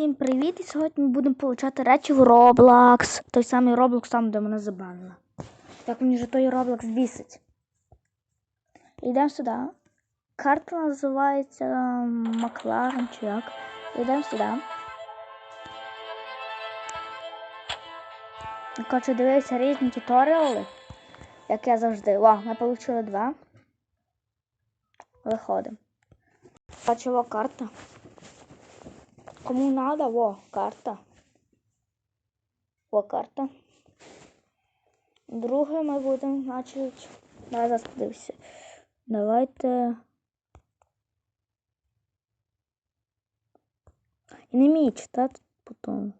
Всім привіт! І сьогодні ми будемо получати речі в Roblox. Той самий Roblox, там, де мене забанили. Так мені же той Roblox бісить. Йдемо сюди. Карта називається Макларен чи як. Йдемо сюди. Коротше, дивився різні туторіали, як я завжди. О, ми отримали два. Виходимо. Бачила карта. Кому надо, во, карта. Во карта. Друге ми будемо, значить. Давай зараз подивися. Давайте. І не вмію читати потім.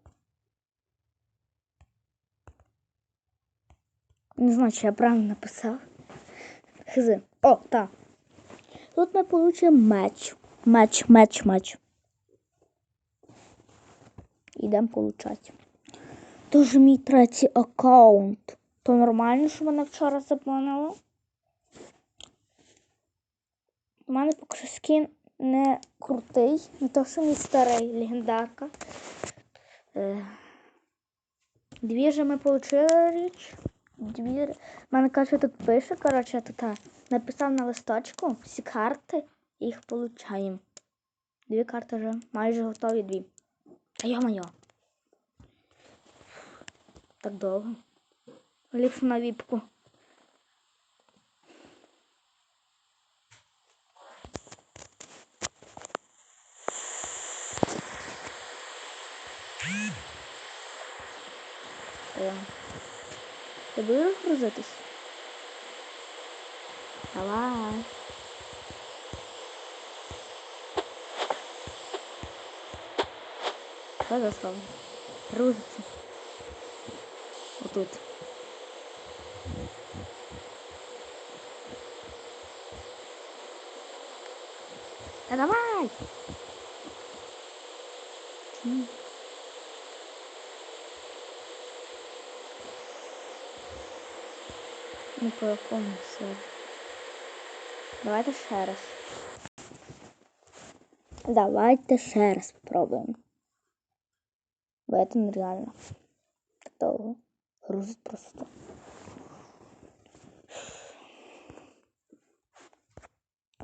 Не знаю, чи я правильно написав. Хз. О, так. Тут ми получимо меч. Меч, меч, меч. Ідемо получати. Тож мій третій аккаунт. То нормально, що мене вчора запланило? У мене поки що скін не крутий, не то, що мій старий легендарка. Е, Дві же ми отримали річ. Дві. Мене каже, тут пише, коротше, тут написав на листочку всі карти їх получаємо. Дві карти вже майже готові дві. Та йо-моє. Так довго. Ліпше на віпку. Е, Ти будеш розгрузитись? Давай. Що за. Отут. Та давай! Ну по якому все. Давайте ще раз. Давайте ще раз спробуємо. Бо это нереально. Так. Грузить просто.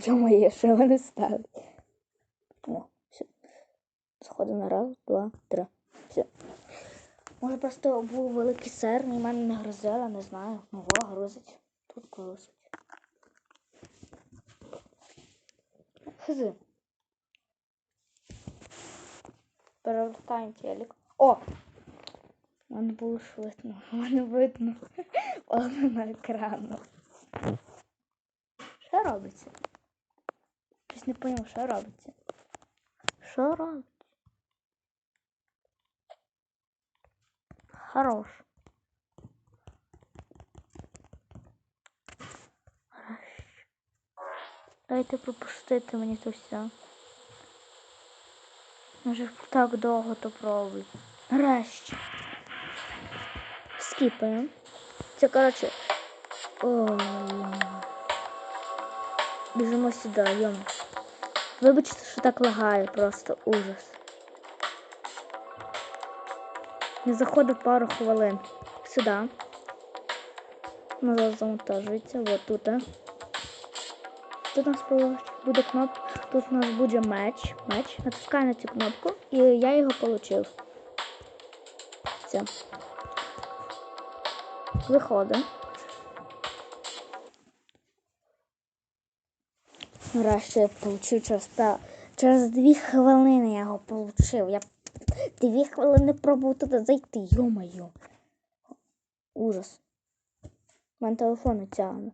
Ё-моё, що вони ставить? О, все. Сходи на раз, два, три. Все. Може просто був великий сер, і мене не грузила, не знаю. Ну, во, грузить. Тут грузить. Хз. Перевертаємо телек. О! Мене було швидно, мене видно. Воно на екрану. Що робиться? Щось не поняв, що робиться. Що робиться? Хорош. Дайте пропустити мені то все. Може так довго то пробуй. Нарешті. Скіпаємо. Це, коротше. О. Біжимо сюди, йом. Вибачте, що так лагає, просто ужас. Не заходив пару хвилин. Сюди. Назад завантажується. Вот тут. Тут у нас буде кнопка. Тут у нас буде меч. Меч. Натискаю на цю кнопку і я його отримав. Все. Виходимо. Нарешті я получив через через дві хвилини я його получив. Я дві хвилини пробував туди зайти. Йо-моє. Ужас. У мене телефон не тягне.